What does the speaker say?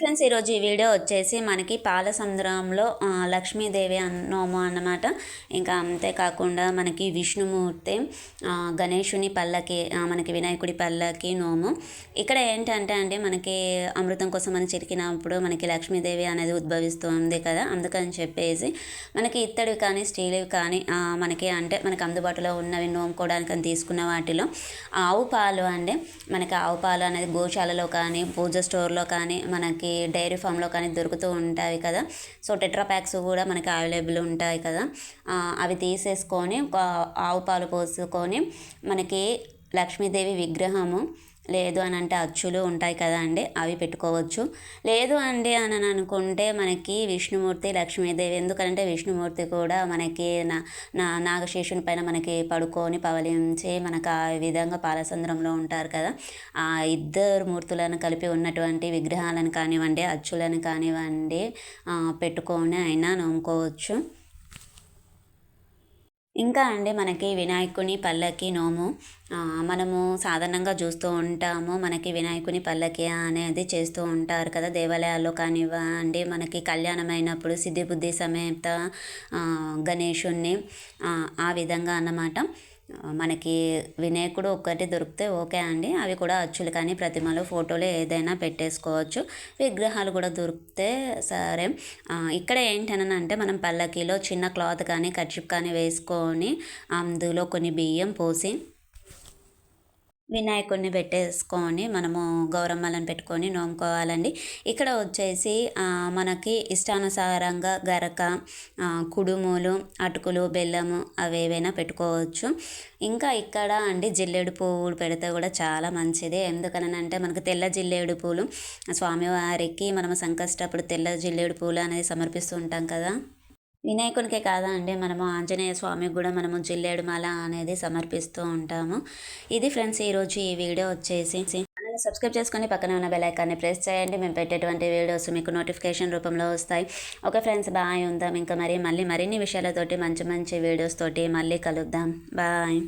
Friends ఈరోజు ఈ video వచ్చేసి మనకి పాల సముద్రంలో లక్ష్మీదేవి అన్- నోము అన్నమాట. ఇంకా అంతేకాకుండా మనకి విష్ణుమూర్తి గణేషుని పళ్ళకి పల్లకి మనకి వినాయకుడి పల్లకి నోము. ఇక్కడ ఏంటంటే అండి మనకి అమృతం కోసం అని చిరికినప్పుడు మనకి లక్ష్మీదేవి అనేది ఉద్భవిస్తుంది కదా అందుకని చెప్పేసి మనకి ఇత్తడివి కానీ స్టీల్వి కానీ మనకి అంటే మనకి అందుబాటులో ఉన్నవి నోముకోవడానికి అని తీసుకున్న వాటిలో ఆవు పాలు అండి. మనకి ఆవు పాలు అనేది గోశాలలో కానీ పూజ స్టోర్లో కానీ మనకి డైరీ ఫామ్లో కానీ దొరుకుతూ ఉంటాయి కదా. సో టెట్రా ప్యాక్స్ కూడా మనకి అవైలబుల్ ఉంటాయి కదా. అవి తీసేసుకొని ఒక ఆవు పాలు పోసుకొని మనకి లక్ష్మీదేవి విగ్రహము లేదు అని అంటే అచ్చులు ఉంటాయి కదా అండి అవి పెట్టుకోవచ్చు. లేదు అండి అని అనుకుంటే మనకి విష్ణుమూర్తి లక్ష్మీదేవి ఎందుకంటే విష్ణుమూర్తి కూడా మనకి నా నా నాగశేషుని పైన మనకి పడుకొని పవలించి మనకు ఆ విధంగా పాలసంద్రంలో ఉంటారు కదా. ఆ ఇద్దరు మూర్తులను కలిపి ఉన్నటువంటి విగ్రహాలను కానివ్వండి అచ్చులను కానివ్వండి పెట్టుకొని అయినా నమ్ముకోవచ్చు. ఇంకా అండి మనకి వినాయకుని పల్లకి నోము మనము సాధారణంగా చూస్తూ ఉంటాము మనకి వినాయకుని పల్లకి అనేది చేస్తూ ఉంటారు కదా దేవాలయాల్లో కానివ్వండి. మనకి కళ్యాణం అయినప్పుడు సిద్ధి బుద్ధి సమేత గణేషుణ్ణి ఆ, విధంగా అన్నమాట. మనకి వినాయకుడు ఒక్కటి దొరికితే ఓకే అండి. అవి కూడా అచ్చులు కానీ ప్రతిమలు ఫోటోలు ఏదైనా పెట్టేసుకోవచ్చు. విగ్రహాలు కూడా దొరికితే సరే. ఇక్కడ ఏంటనంటే అంటే మనం పల్లకీలో చిన్న క్లాత్ కానీ కర్చిప్ కానీ వేసుకొని అందులో కొన్ని బియ్యం పోసి వినాయకుడిని పెట్టేసుకొని మనము గౌరమ్మలను పెట్టుకొని నోముకోవాలండి. ఇక్కడ వచ్చేసి మనకి ఇష్టానుసారంగా గరక కుడుములు అటుకులు బెల్లము అవి ఏవైనా పెట్టుకోవచ్చు. ఇంకా ఇక్కడ అండి జిల్లేడు పువ్వులు పెడితే కూడా చాలా మంచిది. ఎందుకనంటే మనకు తెల్ల జిల్లేడు పూలు స్వామివారికి మనము సంకష్టప్పుడు తెల్ల జిల్లేడు పూలు అనేది సమర్పిస్తూ ఉంటాం కదా. వినాయకునికే కాదా అండి? మనము ఆంజనేయ స్వామికి కూడా మనము జిల్లేడు మాల అనేది సమర్పిస్తూ ఉంటాము. ఇది ఫ్రెండ్స్ ఈరోజు ఈ వీడియో వచ్చేసి ఛానల్ని సబ్స్క్రైబ్ చేసుకొని పక్కన ఉన్న బెల్ ఐకాన్ని ప్రెస్ చేయండి. మేము పెట్టేటువంటి వీడియోస్ మీకు నోటిఫికేషన్ రూపంలో వస్తాయి. ఓకే ఫ్రెండ్స్ బాయ్ ఉందాం. ఇంకా మరి మళ్ళీ మరిన్ని విషయాలతోటి మంచి మంచి వీడియోస్ తోటి మళ్ళీ కలుద్దాం. బాయ్.